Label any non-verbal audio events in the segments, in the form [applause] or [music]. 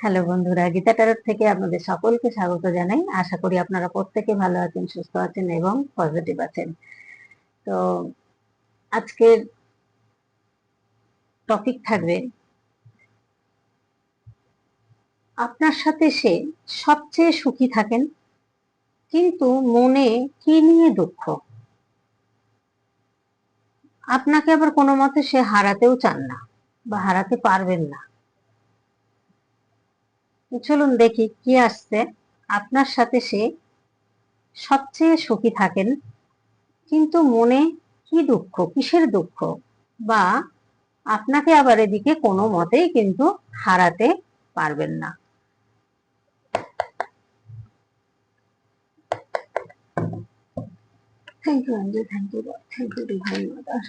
Hello বন্ধুরা, গীতা টারট থেকে আপনাদের সকলকে স্বাগত জানাই। আশা করি আপনারা প্রত্যেকে ভালো আছেন, সুস্থ আছেন এবং পজিটিভ আছেন। তো আজকের টপিক থাকবে, আপনার সাথে সে সবচেয়ে সুখী থাকেন, কিন্তু মনে কি নিয়ে দুঃখ? আপনাকে আবার কোনো মতে সে হারাতেও চান না বা হারাতে পারবেন না। চলুন দেখি কি আসছে। আপনার সাথে সে সবচেয়ে সুখী থাকেন, কিন্তু মনে কি দুঃখ, কিসের দুঃখ? বা আপনাকে আবার এদিকে কোনো মতেই কিন্তু হারাতে পারবেন না। Thank you thank you thank you divine mother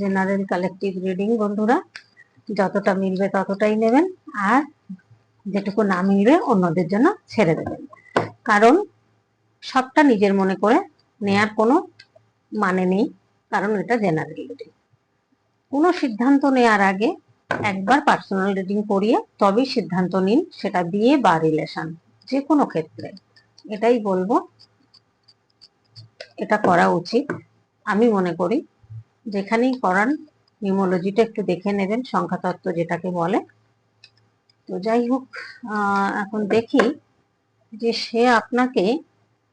general collective reading বন্ধুরা। যতটা মিলবে ততটাই নেবেন, আর যেটুকু না মিলবে অন্যদের জন্য ছেড়ে দেবেন। কারণ সবটা নিজের মনে করে নেয়ার কোনো মানে নেই, কারণ এটা জেনারেল রিডিং কোনো সিদ্ধান্ত নেওয়ার আগে একবার পার্সোনাল রিডিং করিয়ে তবেই সিদ্ধান্ত নিন সেটা বিয়ে বা রিলেশন যে কোনো ক্ষেত্রে। এটাই বলব, এটা করা উচিত। আমি মনে করি যেখানেই করান, নিউমোলজিটা একটু দেখে নেবেন, সংখ্যাতত্ত্ব যেটাকে বলে। তো যাই হোক এখন দেখি যে সে আপনাকে,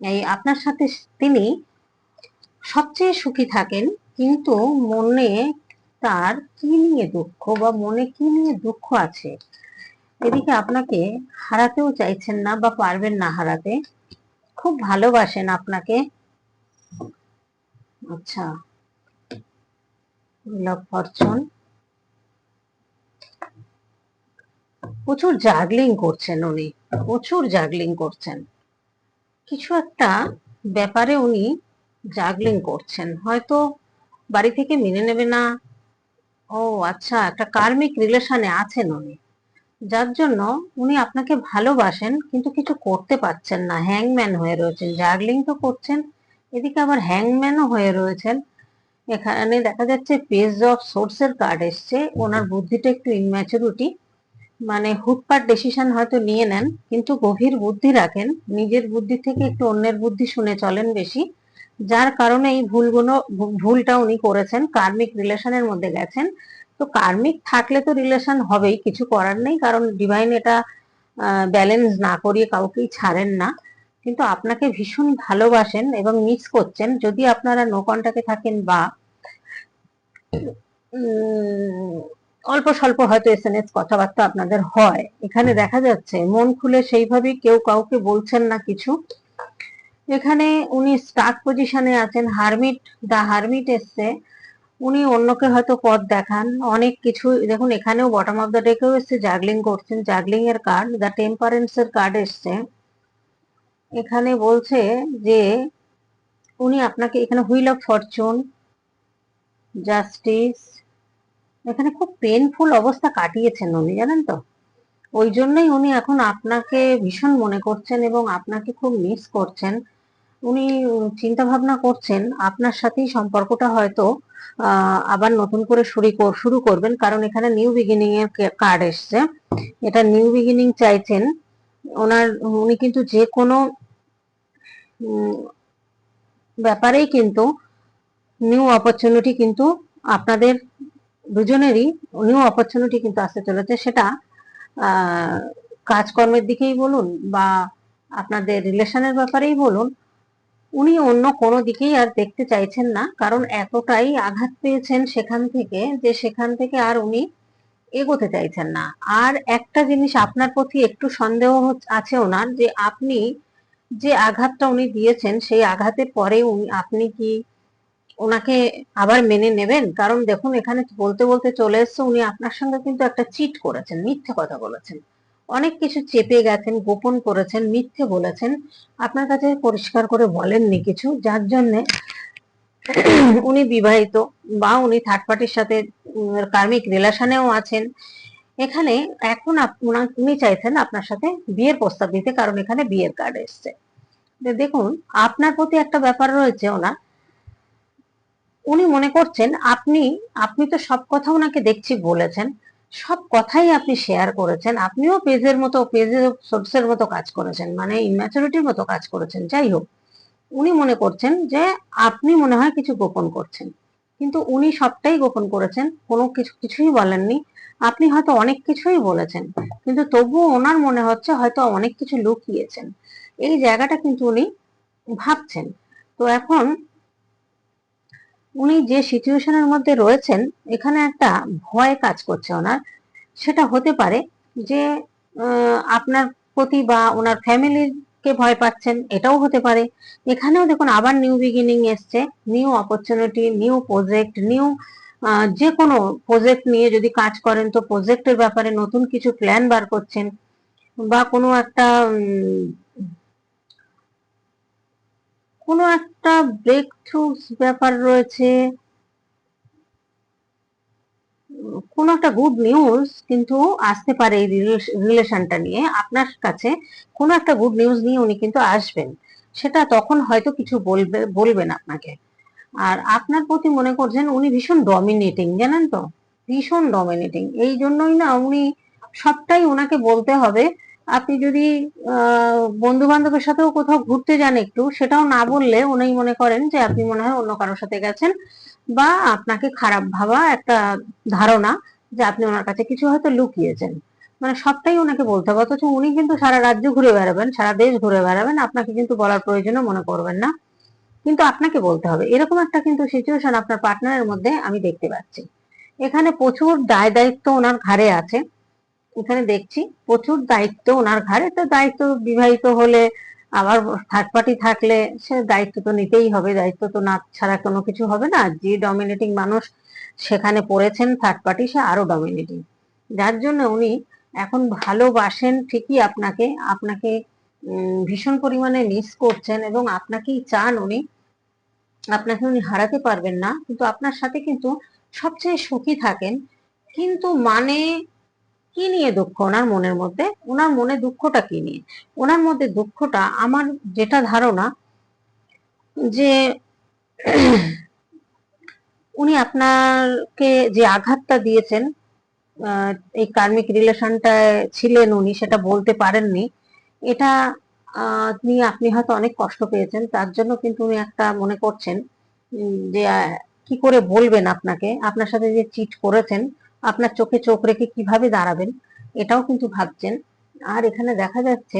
এই আপনার সাথে তিনি সবচেয়ে সুখী থাকেন, কিন্তু মনে তার কি নিয়ে দুঃখ বা মনে কি নিয়ে দুঃখ আছে? এদিকে আপনাকে হারাতেও চাইছেন না বা পারবেন না হারাতে। খুব ভালোবাসেন আপনাকে। আচ্ছা। প্রচুর জাগলিং করছেন উনি, প্রচুর জাগলিং করছেন। কিছু একটা ব্যাপারে উনি জাগলিং করছেন। হয়তো বাড়ি থেকে মেনে নেবে না। ও আচ্ছা একটা কার্মিক রিলেশনে আছেন উনি। যার জন্য উনি আপনাকে ভালোবাসেন, কিন্তু কিছু করতে পারছেন না। হ্যাংম্যান হয়ে রয়েছেন। জাগলিং তো করছেন, এদিকে আবার হ্যাংম্যানও হয়ে রয়েছেন। এখানে দেখা যাচ্ছে পেজ অফ সোর্সের কার্ড এসছে। ওনার বুদ্ধিটা একটু ইনম্যাচুরিটি মানে হুটপাট ডিসিশন হয়তো নিয়ে নেন কিন্তু গভীর বুদ্ধি রাখেন। নিজের বুদ্ধি থেকে একটু অন্যের বুদ্ধি শুনে চলেন বেশি। যার কারণে এই ভুলগুলো ভুলটা উনি করেছেন কার্মিক রিলেশনের মধ্যে গেছেন। তো কার্মিক থাকলে তো রিলেশন হবেই কিছু করার নেই কারণ ডিভাইন এটা ব্যালেন্স না করিয়ে কাউকেই ছাড়েন না। কিন্তু আপনাকে ভীষণ ভালোবাসেন এবং মিস করছেন। যদি আপনারা নো কন্টাক্টে থাকেন বা অল্প স্বল্প হয়তো এস এন এস কথাবার্তা আপনাদের হয় এখানে দেখা যাচ্ছে মন খুলে সেইভাবে কেউ কাউকে বলছেন না কিছু। এখানে উনি স্টার্ট পজিশনে আছেন হারমিট দা হারমিট এসছে। উনি অন্যকে হয়তো পথ দেখান অনেক কিছু দেখুন এখানেও বটম অফ দ্য ডেকেও এসছে জাগলিং করছেন জাগলিং এর কার্ড দ্য টেম্পারেন্স এর কার্ড এসছে। এখানে বলছে যে উনি আপনাকে এখানে হুইল অফ ফরচুন, জাস্টিস, এখানে খুব পেনফুল অবস্থা কাটিয়েছেন উনি, জানেন তো? ওই জন্যই উনি এখন আপনাকে ভীষণ মনে করছেন এবং আপনাকে খুব মিস করছেন। উনি চিন্তা ভাবনা করছেন আপনার সাথেই সম্পর্কটা হয়তো আবার নতুন করে শুরু শুরু করবেন, কারণ এখানে নিউ বিগিনিং এর কার্ড এসছে। এটা নিউ বিগিনিং চাইছেন ওনার, উনি কিন্তু যে কোনো ব্যাপারেই কিন্তু নিউ অপরচুনিটি কিন্তু আপনাদের দুজনেরই নিউ অপরচুনিটি কিন্তু আসতে চলেছে। সেটা কাজকর্মের দিকেই বলুন বা আপনাদের রিলেশনের ব্যাপারেই বলুন, উনি অন্য কোনো দিকেই আর দেখতে চাইছেন না। কারণ এতটাই আঘাত পেয়েছেন সেখান থেকে যে সেখান থেকে আর উনি এগোতে চাইছেন না। আর একটা জিনিস আপনার প্রতি একটু সন্দেহ আছে ওনার যে আপনি যে আঘাতটা উনি দিয়েছেন, সেই আঘাতের পরে উনি, আপনি কি ওনাকে আবার মেনে নেবেন? কারণ দেখুন, এখানে বলতে বলতে চলে এসছে, উনি আপনার সঙ্গে কিন্তু একটা চিট করেছেন, মিথ্যে কথা বলেছেন। অনেক কিছু চেপে গেছেন, গোপন করেছেন, মিথ্যে বলেছেন। আপনার কাছে পরিষ্কার করে বলেননি কিছু, যার জন্যে [coughs] উনি বিবাহিত বা উনি থার্ড পার্টির সাথে কার্মিক রিলেশনেও আছেন। এখানে এখন উনি চাইছেন আপনার সাথে বিয়ের প্রস্তাব দিতে, কারণ এখানে বিয়ের কার্ড এসছে। দেখুন, আপনার প্রতি একটা ব্যাপার রয়েছে ওনার। উনি মনে করছেন, আপনি আপনি তো সব কথা ওনাকে দেখছি বলেছেন। সব কথাই আপনি শেয়ার করেছেন। আপনিও পেজের মতো পেজের সোর্সের মতো কাজ করেছেন মানে ইম্যাচুরিটির মতো কাজ করেছেন। যাই হোক উনি মনে করছেন যে আপনি মনে হয় কিছু গোপন করছেন। কিন্তু উনি সবটাই গোপন করেছেন, কোনো কিছু, কিছুই বলেননি। আপনি হয়তো অনেক কিছুই বলেছেন, কিন্তু তবুও ওনার মনে হচ্ছে হয়তো অনেক কিছু লুকিয়েছেন। এই জায়গাটা কিন্তু উনি ভাবছেন। তো এখন উনি যে সিচুয়েশনের মধ্যে রয়েছেন, এখানে একটা ভয় কাজ করছে ওনার। সেটা হতে পারে যে আপনার প্রতি বা ওনার ফ্যামিলির কে ভয় পাচ্ছেন এটাও হতে পারে। এখানেও দেখুন আবার নিউ বিগিনিং এসছে। New opportunity new project new যে কোনো প্রজেক্ট নিয়ে যদি কাজ করেন তো প্রজেক্টের ব্যাপারে নতুন কিছু প্ল্যান বার করছেন বা কোনো একটা কোনো একটা ব্রেক থ্রু ব্যাপার রয়েছে। কোনো একটা গুড নিউজ কিন্তু আসতে পারে এই রিলেশনটা নিয়ে। আপনার কাছে কোনো একটা গুড নিউজ নিয়ে উনি কিন্তু আসবেন। সেটা তখন হয়তো কিছু বলবে, বলবেন আপনাকে। আর আপনার প্রতি মনে করছেন উনি ভীষণ ডমিনেটিং জানেন তো? ভীষণ ডমিনেটিং এই জন্যই না উনি সবটাই ওনাকে বলতে হবে। আপনি যদি বন্ধু বান্ধবের সাথেও কোথাও ঘুরতে যান একটু, সেটাও না বললে উনি মনে করেন যে আপনি মনে হয় অন্য কারোর সাথে গেছেন। বা আপনাকে খারাপ ভাবা একটা ধারণা যে আপনি ওনার কাছে কিছু হয়তো লুকিয়েছেন। মানে সবটাই ওনাকে বলতে হবে, অথচ উনি কিন্তু সারা রাজ্য ঘুরে বেড়াবেন, সারা দেশ ঘুরে বেড়াবেন, আপনাকে কিন্তু বলার প্রয়োজনও মনে করবেন না। কিন্তু আপনাকে বলতে হবে, এরকম একটা কিন্তু সিচুয়েশন আপনার পার্টনারের মধ্যে আমি দেখতে পাচ্ছি। এখানে প্রচুর দায় দায়িত্ব ওনার ঘাড়ে আছে। এখানে দেখছি প্রচুর দায়িত্ব ওনার ঘাড়ে। তো দায়িত্ব বিবাহিত হলে আবার থার্ড পার্টি থাকলে সে দায়িত্ব তো নিতেই হবে, দায়িত্ব তো না ছাড়া কোনো কিছু হবে না। যে ডমিনেটিং মানুষ সেখানে পড়েছেন থার্ড পার্টি সে আরও ডমিনেটিং যার জন্য উনি এখন ভালোবাসেন ঠিকই আপনাকে আপনাকে ভীষণ পরিমাণে মিস করছেন এবং আপনাকেই চান উনি, আপনাকে উনি হারাতে পারবেন না। কিন্তু আপনার সাথে কিন্তু সবচেয়ে সুখী থাকেন। কিন্তু মানে কি নিয়ে দুঃখ ওনার মনের মধ্যে? ওনার মনে দুঃখটা কি নিয়ে? ওনার মধ্যে দুঃখটা আমার যেটা ধারণা যে [clears throat] উনি আপনাকে যে আঘাতটা দিয়েছেন এই কার্মিক রিলেশনটায় ছিলেন উনি, সেটা বলতে পারেননি। এটা নিয়ে আপনি হয়তো অনেক কষ্ট পেয়েছেন, তার জন্য কিন্তু উনি একটা মনে করছেন যে কি করে বলবেন আপনাকে? আপনার সাথে যে চিট করেছেন আপনার চোখে চোখ রেখে কীভাবে দাঁড়াবেন, এটাও কিন্তু ভাবছেন। আর এখানে দেখা যাচ্ছে,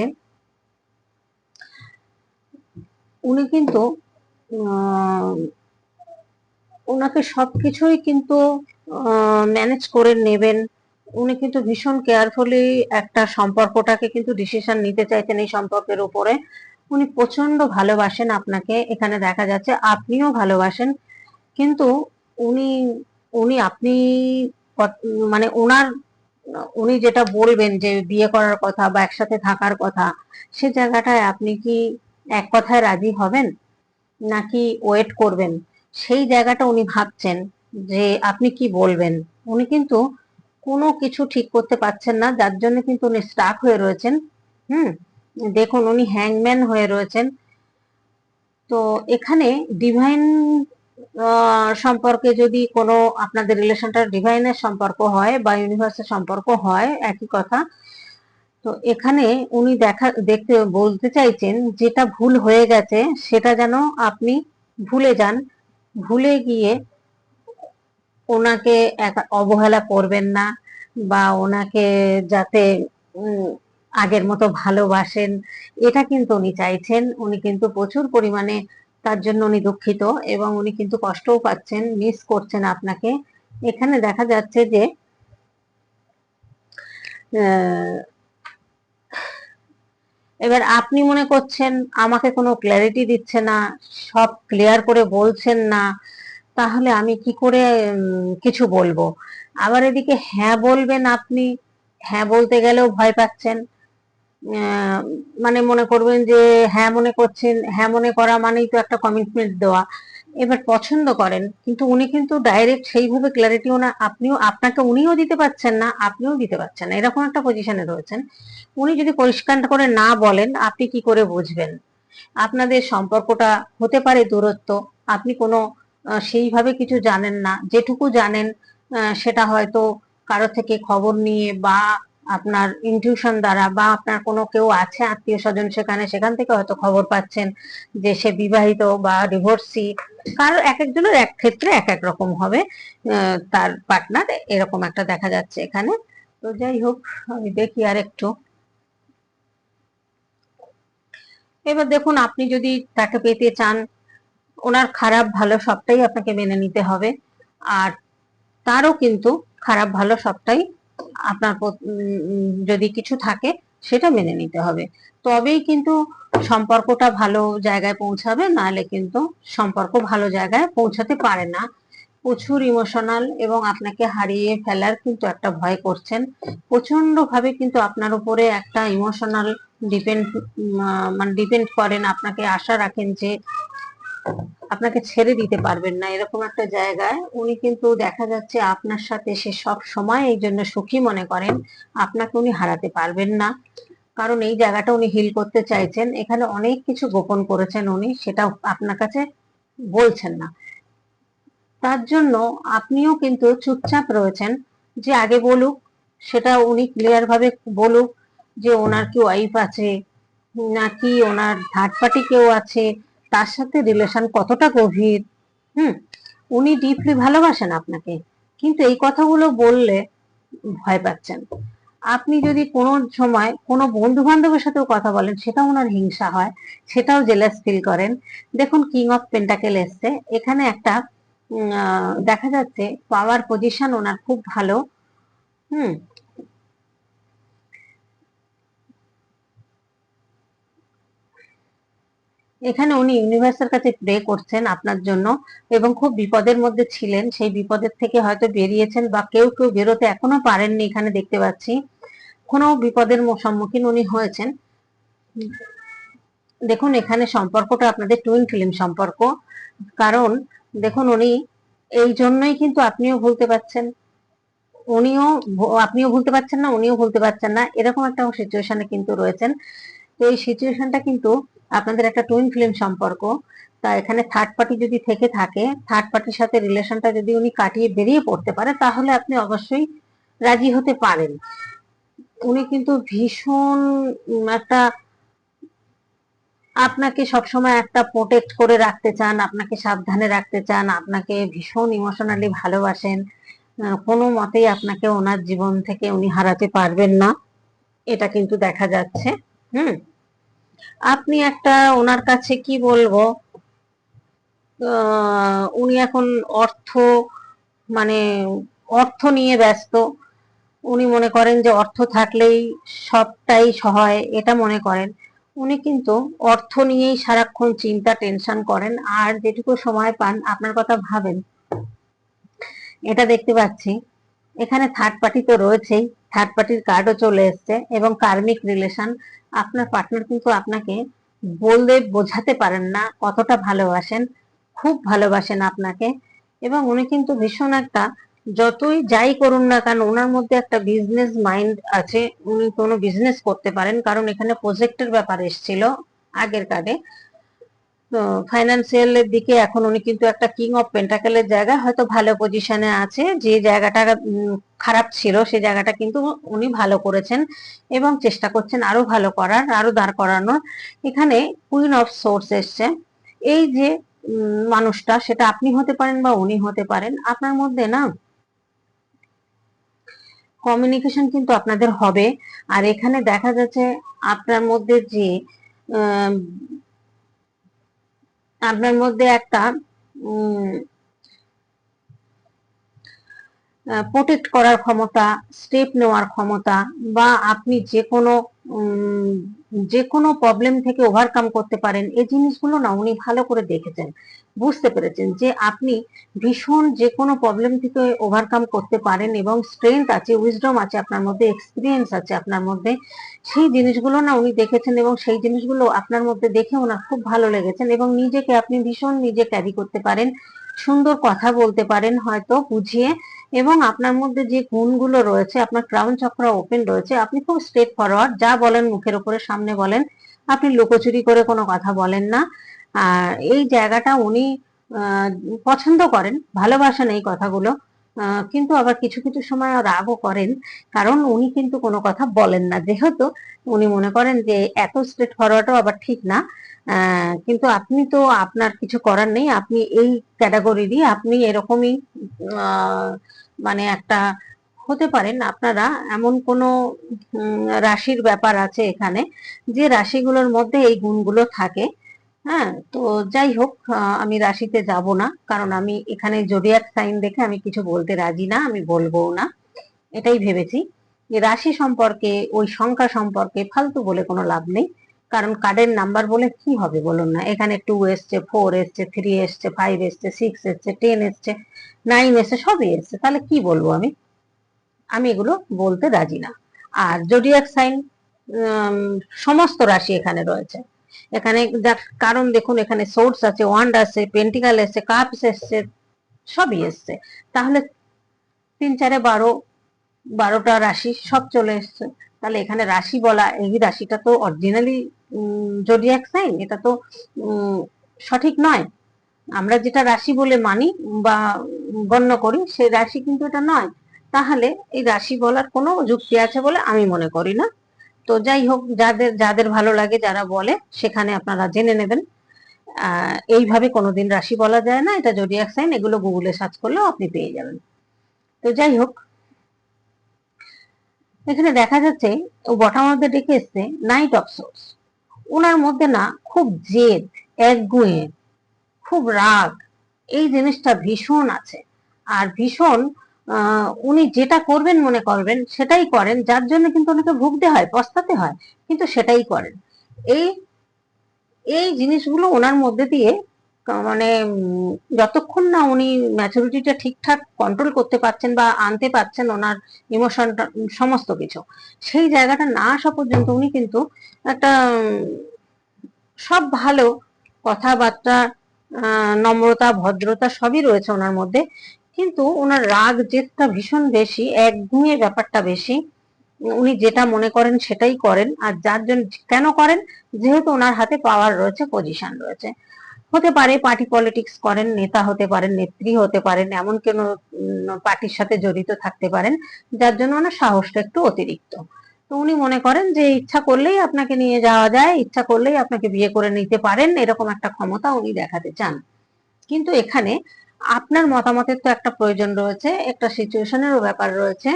উনি কিন্তু ওনাকে সবকিছুই কিন্তু ম্যানেজ করে নেবেন। উনি কিন্তু ভীষণ কেয়ারফুলি একটা সম্পর্কটাকে কিন্তু ডিসিশন নিতে চাইছেন এই সম্পর্কের উপরে। উনি প্রচণ্ড ভালোবাসেন আপনাকে। এখানে দেখা যাচ্ছে, আপনিও ভালোবাসেন। কিন্তু উনি উনি আপনি মানে ওনার উনি যেটা বলবেন যে বিয়ে করার কথা বা একসাথে থাকার কথা, সে জায়গাটায় আপনি কি এক কথায় রাজি হবেন? নাকি ওয়েট করবেন? সেই জায়গাটা উনি ভাবছেন যে আপনি কি বলবেন? উনি কিন্তু কোনো কিছু ঠিক করতে পারছেন না, যার জন্য কিন্তু উনি স্টাক হয়ে রয়েছেন। হুম, দেখুন উনি হ্যাংম্যান হয়ে রয়েছেন। তো এখানে ডিভাইন সম্পর্কে যদি কোনো আপনাদের রিলেশনটা ডিভাইনের সম্পর্ক হয় বা ইউনিভার্সের সম্পর্ক হয়, একই কথা। তো এখানে উনি দেখা, দেখতে, বলতে চাইছেন যেটা ভুল হয়ে গেছে, সেটা যেন আপনি ভুলে যান। ভুলে গিয়ে ওনাকে অবহেলা করবেন না বা ওনাকে যাতে আগের মতো ভালোবাসেন, এটা কিন্তু উনি চাইছেন। উনি কিন্তু প্রচুর পরিমাণে তার জন্য উনি দুঃখিত এবং উনি কিন্তু কষ্টও পাচ্ছেন মিস করছেন আপনাকে। এখানে দেখা যাচ্ছে যে এবার আপনি মনে করছেন আমাকে কোনো ক্ল্যারিটি দিচ্ছে না, সব ক্লিয়ার করে বলছেন না, তাহলে আমি কি করে কিছু বলব? আবার এদিকে হ্যাঁ বলবেন আপনি হ্যাঁ বলতে গেলেও ভয় পাচ্ছেন। মানে মনে করবেন যে হ্যাঁ মনে করছেন হ্যাঁ মনে করা মানেই তো একটা কমিটমেন্ট দেওয়া। এবার পছন্দ করেন, কিন্তু উনি কিন্তু ডাইরেক্ট সেইভাবে ক্ল্যারিটি ওনা, আপনিও, আপনাকে উনিও দিতে পারছেন না, আপনিও দিতে পারছেন না। এরকম একটা পজিশনে রয়েছেন। উনি যদি পরিষ্কার করে না বলেন, আপনি কি করে বুঝবেন? আপনাদের সম্পর্কটা হতে পারে দূরত্ব, আপনি কোনো সেইভাবে কিছু জানেন না। যেটুকু জানেন সেটা হয়তো কারও থেকে খবর নিয়ে বা আপনার ইনটিউশন দ্বারা বা আপনার কোনো কেউ আছে আত্মীয় স্বজন সেখানে, সেখান থেকে হয়তো খবর পাচ্ছেন যে সে বিবাহিত বা ডিভোর্সি কারও এক একজনের এক ক্ষেত্রে এক এক রকম হবে তার পার্টনার এরকম একটা দেখা যাচ্ছে এখানে। তো যাই হোক, আমি দেখি আর একটু। এবার দেখুন, আপনি যদি তাকে পেতে চান, ওনার খারাপ, ভালো সবটাই আপনাকে মেনে নিতে হবে। আর তারও কিন্তু খারাপ, ভালো সবটাই আপনার যদি কিছু থাকে সেটা মেনে নিতে হবে। তবেই কিন্তু সম্পর্কটা ভালো জায়গায় পৌঁছাবে, নাহলে কিন্তু সম্পর্ক ভালো জায়গায় পৌঁছাতে পারে না। প্রচুর ইমোশনাল এবং আপনাকে হারিয়ে ফেলার কিন্তু একটা ভয় করছেন। প্রচণ্ড ভাবে কিন্তু আপনার উপরে একটা ইমোশনাল ডিপেন্ড মানে ডিপেন্ড করেন। আপনাকে আশা রাখেন যে আপনাকে ছেড়ে দিতে পারবেন না। এরকম একটা জায়গায় উনি কিন্তু দেখা যাচ্ছে আপনার সাথে সে সব সময় এই জন্য সুখী মনে করেন, আপনাকে উনি হারাতে পারবেন না। কারণ এই জায়গাটা উনি হিল করতে চাইছেন, এখানে অনেক কিছু গোপন করেছেন উনি সেটা আপনার কাছে বলছেন না। তার জন্য আপনিও কিন্তু চুপচাপ রয়েছেন যে আগে বলুক, সেটা উনি ক্লিয়ার ভাবে বলুক যে ওনার কি ওয়াইফ আছে, নাকি ওনার থার্ড পার্টি কেউ আছে তার সাথে রিলেশন কতটা গভীর? হুম? উনি ডিপলি ভালোবাসেন আপনাকে। কিন্তু এই কথাগুলো বললে ভয় পাচ্ছেন। আপনি যদি কোনো সময় কোনো বন্ধু বান্ধবের সাথেও কথা বলেন, সেটাও ওনার হিংসা হয়, সেটাও জেলাস ফিল করেন। দেখুন কিং অফ পেন্টাকেল এসছে। এখানে একটা দেখা যাচ্ছে পাওয়ার পজিশন ওনার খুব ভালো। হুম? এখানে উনি ইউনিভার্সের কাছে প্রে করছেন আপনার জন্য এবং খুব বিপদের মধ্যে ছিলেন। সেই বিপদের থেকে হয়তো বেরিয়েছেন বা কেউ কেউ বেরোতে এখনও পারেননি এখানে দেখতে পাচ্ছি। কোনো বিপদের সম্মুখীন উনি হয়েছেন। দেখুন, এখানে সম্পর্কটা আপনাদের টুইন ফিল্ম সম্পর্ক। কারণ, দেখুন উনি এই জন্যই কিন্তু আপনিও ভুলতে পারছেন। উনিও আপনিও ভুলতে পারছেন না, উনিও ভুলতে পারছেন না। এরকম একটা সিচুয়েশনে কিন্তু রয়েছেন। তো এই সিচুয়েশনটা কিন্তু আপনাদের একটা টুইন ফিল্ম সম্পর্ক। তা এখানে থার্ড পার্টি যদি থেকে থাকে থার্ড পার্টির সাথে রিলেশনটা যদি উনি কাটিয়ে বেরিয়ে পড়তে পারে, তাহলে আপনি অবশ্যই রাজি হতে পারেন। উনি কিন্তু ভীষণ একটা আপনাকে সবসময় একটা প্রোটেক্ট করে রাখতে চান, আপনাকে সাবধানে রাখতে চান, আপনাকে ভীষণ ইমোশনালি ভালোবাসেন। কোনো মতেই আপনাকে ওনার জীবন থেকে উনি হারাতে পারবেন না। এটা কিন্তু দেখা যাচ্ছে। হুম। আপনি একটা ওনার কাছে কি বলব উনি এখন অর্থ মানে অর্থ নিয়ে ব্যস্ত। উনি মনে করেন যে অর্থ থাকলেই সবটাই সহায়, এটা মনে করেন। উনি কিন্তু অর্থ নিয়েই সারাক্ষণ চিন্তা, টেনশন করেন। আর যেটুকু সময় পান, আপনার কথা ভাবেন। এটা দেখতে পাচ্ছি। এখানে থার্ড পার্টি তো রয়েছেই। থার্ড পার্টির কার্ডও চলে এসছে এবং কার্মিক রিলেশন আপনার পার্টনার কিন্তু আপনাকে বললে বোঝাতে পারেন না কতটা ভালোবাসেন, খুব ভালোবাসেন আপনাকে এবং উনি কিন্তু ভীষণ একটা যতই যাই করুন না কেন ওনার মধ্যে একটা বিজনেস মাইন্ড আছে, উনি কোনো বিজনেস করতে পারেন কারণ এখানে প্রজেক্টের ব্যাপার এসেছিল আগের কার্ডে। তো ফাইন্যান্সিয়ালের দিকে এখন উনি কিন্তু একটা কিং অফ পেন্টাকেলের জায়গা, হয়তো ভালো পজিশনে আছে। যে জায়গাটা খারাপ ছিল সেই জায়গাটা কিন্তু উনি ভালো করেছেন এবং চেষ্টা করছেন আরও ভালো করার, আরও দাঁড় করানোর। এখানে কুইন অফ সোর্স এসছে। এই যে মানুষটা, সেটা আপনি হতে পারেন বা উনি হতে পারেন, আপনার মধ্যে না কমিউনিকেশন কিন্তু আপনাদের হবে। আর এখানে দেখা যাচ্ছে আপনার মধ্যে যে আপনার মধ্যে একটা প্রোটেক্ট করার ক্ষমতা স্টেপ নেওয়ার ক্ষমতা বা আপনি যে কোনো যে কোনো প্রবলেম থেকে ওভারকাম করতে পারেন, এই জিনিসগুলো না উনি ভালো করে দেখেছেন। বুঝতে পেরেছেন যে আপনি ভীষণ যে কোনো প্রবলেম থেকে ওভারকাম করতে পারেন এবং স্ট্রেংথ আছে উইজডম আছে, আপনার মধ্যে এক্সপিরিয়েন্স আছে, আপনার মধ্যে সেই জিনিসগুলো না উনি দেখেছেন এবং সেই জিনিসগুলো আপনার মধ্যে দেখে ওনার খুব ভালো লেগেছেন এবং নিজেকে আপনি ভীষণ নিজে ক্যারি করতে পারেন, সুন্দর কথা বলতে পারেন, হয়তো বুঝিয়ে এবং আপনার মধ্যে যে গুণগুলো রয়েছে, আপনার ক্রাউন চক্র ওপেন রয়েছে, আপনি খুব স্ট্রেট ফরওয়ার্ড যা বলেন মুখের উপরে, সামনে বলেন, আপনি লুকোচুরি করে কোনো কথা বলেন না। আর এই জায়গাটা উনি পছন্দ করেন, ভালোবাসেন এই কথাগুলো কিন্তু আবার কিছু কিছু সময় রাগও করেন, কারণ উনি কিন্তু কোনো কথা বলেন না। যেহেতু উনি মনে করেন যে এত স্ট্রেট ফরওয়ার্ডও আবার ঠিক না কিন্তু আপনি তো আপনার কিছু করার নেই। আপনি এই ক্যাটাগরিরই আপনি এরকমই মানে একটা হতে পারেন। আপনারা এমন কোনো রাশির ব্যাপার আছে এখানে যে রাশিগুলোর মধ্যে এই গুণগুলো থাকে। হ্যাঁ তো যাই হোক আমি রাশিতে যাব না। কারণ আমি এখানে জোডিয়াক সাইন দেখে আমি কিছু বলতে রাজি না, আমি বলব না। এটাই ভেবেছি। রাশি সম্পর্কে, ওই সংখ্যা সম্পর্কে ফালতু বলে কোনো লাভ নেই। কারণ কার্ডের নাম্বার বলে কি হবে বলুন না? এখানে টু এসছে ফোর এসছে থ্রি এসছে ফাইভ এসছে সিক্স এসছে টেন এসছে নাইন এসছে, সবই এসছে। তাহলে কি বলব আমি? আমি এগুলো বলতে রাজি না। আর জোডিয়াক সাইন সমস্ত রাশি এখানে রয়েছে। এখানে যার কারণ দেখুন, এখানে সোর্স আছে ওয়ান্ড আছে পেন্টিকাল এসছে কাপস এসছে, সবই এসছে। তাহলে তিন, চারে বারো, বারোটা রাশি সব চলে এসছে। তাহলে এখানে রাশি বলা এই রাশিটা তো অরিজিনালি জোডিয়াক সাইন এটা তো সঠিক নয়। আমরা যেটা রাশি বলে মানি বা গণ্য করি সেই রাশি কিন্তু এটা নয়। তাহলে এই রাশি বলার কোনো যুক্তি আছে বলে আমি মনে করি না। তো যাই হোক, যাদের যাদের ভালো লাগে যারা বলে, সেখানে আপনারা জেনে নেবেন। এইভাবে কোনোদিন রাশি বলা যায় না, এটা জোডিয়াক সাইন এগুলো গুগলে সার্চ করলেও আপনি পেয়ে যাবেন। তো যাই হোক, এখানে দেখা যাচ্ছে, ও বটার মধ্যে ডেকে এসছে নাইট অফ সোর্স ওনার মধ্যে না খুব জেদ, একগুঁয়ে, খুব রাগ, এই জিনিসটা ভীষণ আছে। আর ভীষণ উনি যেটা করবেন মনে করবেন সেটাই করেন, যার জন্য কিন্তু ওনাকে ভুগতে হয়, পস্তাতে হয়, কিন্তু সেটাই করেন। এই এই জিনিসগুলো ওনার মধ্যে দিয়ে মানে যতক্ষণ না উনি ম্যাচুরিটিটা ঠিকঠাক কন্ট্রোল করতে পারছেন বা আনতে পারছেন ওনার ইমোশনটা সমস্ত কিছু, সেই জায়গাটা না আসা পর্যন্ত উনি কিন্তু একটা সব ভালো কথাবার্তা নম্রতা, ভদ্রতা সবই রয়েছে ওনার মধ্যে, কিন্তু ওনার রাগ জেদটা ভীষণ বেশি একগুঁয়ে ব্যাপারটা বেশি, উনি যেটা মনে করেন সেটাই করেন, আর যার জন্য কেন করেন, যেহেতু ওনার হাতে পাওয়ার রয়েছে পজিশন রয়েছে হতে পারে পার্টি পলিটিক্স করেন, নেতা হতে পারেন, নেত্রী হতে পারেন, এমন কোনো পার্টির সাথে জড়িত থাকতে পারেন, যার জন্য ওনার সাহসটা একটু অতিরিক্ত। তো উনি মনে করেন যে ইচ্ছা করলেই আপনাকে নিয়ে যাওয়া যায়, ইচ্ছা করলেই আপনাকে বিয়ে করে নিতে পারেন, এরকম একটা ক্ষমতা উনি দেখাতে চান। কিন্তু এখানে আপনার মতামতের তো একটা প্রয়োজন রয়েছে, একটা সিচুয়েশনেরও ব্যাপার রয়েছে।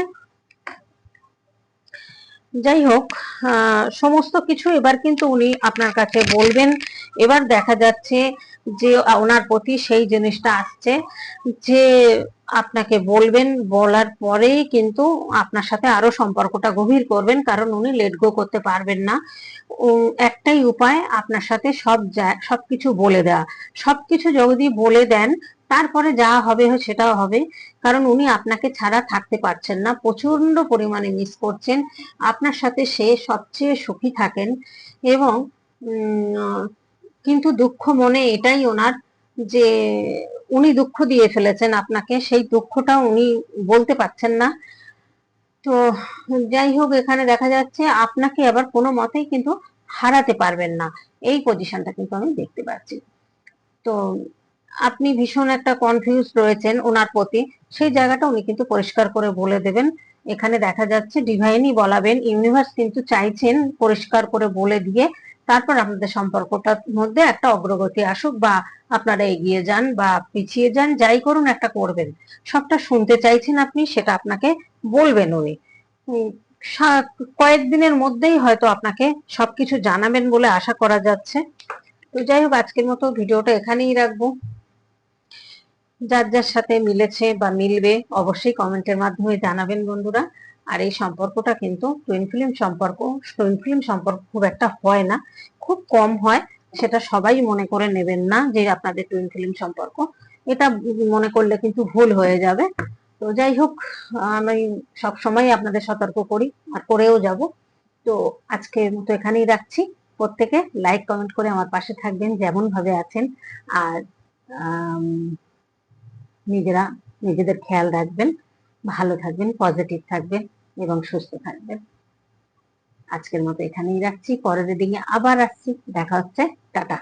যাই হোক সমস্ত কিছু এবার কিন্তু উনি আপনার কাছে বলবেন এবার দেখা যাচ্ছে যে ওনার প্রতি সেই জিনিসটা আসছে যে, আপনাকে বলবেন, বলার পরেই কিন্তু আপনার সাথে আরও সম্পর্কটা গভীর করবেন, কারণ উনি লেট গো করতে পারবেন না। একটাই উপায় আপনার সাথে সব সবকিছু বলে দেওয়া। সবকিছু যদি বলে দেন, তারপরে যা হবে, সেটাও হবে। কারণ উনি আপনাকে ছাড়া থাকতে পারছেন না প্রচণ্ড পরিমাণে মিস করছেন। আপনার সাথে সে সবচেয়ে সুখী থাকেন এবং কিন্তু দুঃখ মনে এটাই ওনার যে উনি দুঃখ দিয়ে ফেলেছেন আপনাকে, সেই দুঃখটা উনি বলতে পারছেন না। তো যাই হোক, এখানে দেখা যাচ্ছে আপনাকে আবার কোনো মতেই কিন্তু হারাতে পারবেন না। এই পজিশনটা কিন্তু আমি দেখতে পাচ্ছি। তো আপনি ভীষণ একটা কনফিউজ রয়েছেন ওনার প্রতি। সেই জায়গাটা উনি কিন্তু পরিষ্কার করে বলে দেবেন। এখানে দেখা যাচ্ছে ডিভাইনই বলাবেন। ইউনিভার্স কিন্তু চাইছেন পরিষ্কার করে বলে দিয়ে তারপর আপনাদের সম্পর্কটার মধ্যে একটা অগ্রগতি আসুক বা আপনারা এগিয়ে যান বা পিছিয়ে যান, যাই করুন একটা করবেন। সবটা শুনতে চাইছেন আপনি, সেটা আপনাকে বলবেন উনি। কয়েকদিনের মধ্যেই হয়তো আপনাকে সবকিছু জানাবেন বলে আশা করা যাচ্ছে। তো যাই হোক, আজকের মতো ভিডিওটা এখানেই রাখব। যার যার সাথে মিলেছে বা মিলবে, অবশ্যই কমেন্টের মাধ্যমে জানাবেন বন্ধুরা। আর এই সম্পর্কটা কিন্তু টুইন ফিল্ম সম্পর্ক টুইন ফিল্ম সম্পর্ক খুব একটা হয় না, খুব কম হয়। সেটা সবাই মনে করে নেবেন না যে আপনাদের টুইন ফিল্ম সম্পর্ক। এটা মনে করলে কিন্তু ভুল হয়ে যাবে। তো যাই হোক, আমি সব সময় আপনাদের সতর্ক করি, আর করেও যাব। তো আজকের মতো এখানেই রাখছি। প্রত্যেকে লাইক কমেন্ট করে আমার পাশে থাকবেন যেমন ভাবে আছেন। আর নিজেরা, নিজেদের খেয়াল রাখবেন। ভালো থাকবেন পজিটিভ থাকবেন এবং সুস্থ থাকবেন। আজকের মতো এখানেই রাখছি। পরের দিকে আবার আসছি। দেখা হচ্ছে। টাটা।